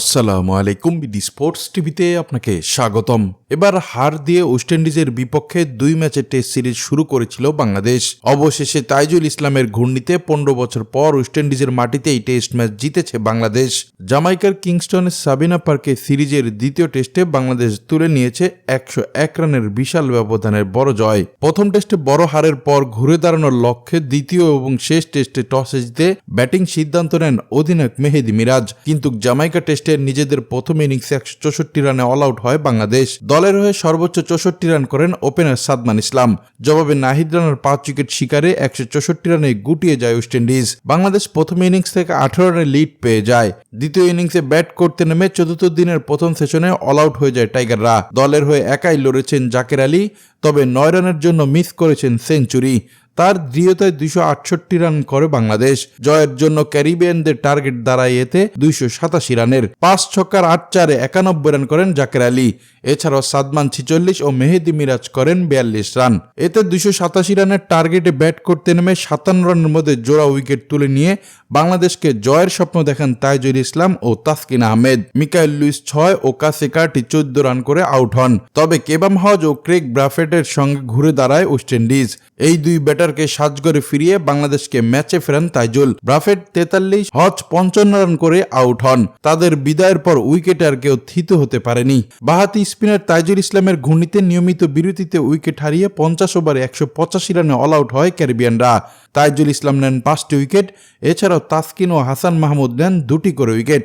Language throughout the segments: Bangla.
আসসালামু আলাইকুম বিডি স্পোর্টস টিভিতে আপনাকে স্বাগতম। এবার হার দিয়ে ওয়েস্ট ইন্ডিজের বিপক্ষে দুই ম্যাচের টেস্ট সিরিজ শুরু করেছিল বাংলাদেশ। অবশেষে তাইজুল ইসলামের ঘূর্ণিতে পনেরো বছর পর ওয়েস্ট ইন্ডিজের মাটিতে এই টেস্ট ম্যাচ জিতেছে বাংলাদেশ। জামাইকার কিংস্টনের সাবিনা পার্কে সিরিজের দ্বিতীয় টেস্টে বাংলাদেশ তুলে নিয়েছে একশো এক রানের বিশাল ব্যবধানের বড় জয়। প্রথম টেস্টে বড় হারের পর ঘুরে দাঁড়ানোর লক্ষ্যে দ্বিতীয় এবং শেষ টেস্টে টসে জিতে ব্যাটিং সিদ্ধান্ত নেন অধিনায়ক মেহেদি মিরাজ। কিন্তু জামাইকা টেস্টে নিজেদের প্রথম ইনিংসে একশো চৌষট্টি রানে অল আউট হয় বাংলাদেশ। দলের হয়ে সর্বোচ্চ চৌষট্টি রান করেন ওপেনার সাদমান ইসলাম। জবাবে নাহিদ রানার পাঁচ উইকেট শিকারে একশো চৌষট্টি রানে গুটিয়ে যায় ওয়েস্ট ইন্ডিজ বাংলাদেশ প্রথম ইনিংস থেকে আঠারো রানে লিড পেয়ে যায়। দ্বিতীয় ইনিংসে ব্যাট করতে নেমে চতুর্থ দিনের প্রথম সেশনে অল আউট হয়ে যায় টাইগাররা দলের হয়ে একাই লড়েছেন জাকের আলী, তবে নয় রানের জন্য মিস করেছেন সেঞ্চুরি তার দৃঢ়তায় দুইশো আটষট্টি রান করে বাংলাদেশ। জয়ের জন্য ক্যারিবিয়ানদের টার্গেট দাঁড়ায় এতে দুইশো সাতাশি রানের। পাঁচ ছক্কার আট চারে একানব্বই রান করেন জাকের আলী। এছাড়াও সাদমান ছিচল্লিশ ও মেহেদি মিরাজ করেন বিয়াল্লিশ রান। এতে দুইশো সাতাশি রানের টার্গেটে ব্যাট করতে নেমে সাতান্ন রানের মধ্যে জোড়া উইকেট তুলে নিয়ে বাংলাদেশকে জয়ের স্বপ্ন দেখেন তাইজুল ইসলাম ও তাসকিন আহমেদ। মিকাইল লুইস ছয় ও কাসিকাটি চোদ্দ রান করে আউট হন। তবে কেবাম হজ ও ক্রেগ ব্রাফেটের সঙ্গে ঘুরে দাঁড়ায় ওয়েস্ট ইন্ডিজ। এই দুই ব্যাটারকে সাজগরে ফিরিয়ে বাংলাদেশকে ম্যাচে ফেরান তাইজুল। ব্রাফেট তেতাল্লিশ, হজ পঞ্চান্ন রান করে আউট হন। তাদের বিদায়ের পর উইকেটে আর কেউ থিত হতে পারেনি। বাহাতি স্পিনার তাইজুল ইসলামের ঘূর্ণিতে নিয়মিত বিরতিতে উইকেট হারিয়ে পঞ্চাশ ওভারে একশো পঁচাশি রানে অল আউট হয় ক্যারিবিয়ানরা। তাইজুল ইসলাম নেন পাঁচটি উইকেট, এছাড়াও তাসকিন ও হাসান মাহমুদ নেন দুটি করে উইকেট।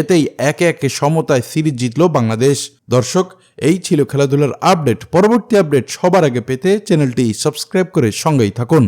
এতেই একে একে সমতায় সিরিজ জিতল বাংলাদেশ। দর্শক, এই ছিল খেলাধুলার আপডেট। পরবর্তী আপডেট সবার আগে পেতে চ্যানেলটি সাবস্ক্রাইব করে সঙ্গেই থাকুন।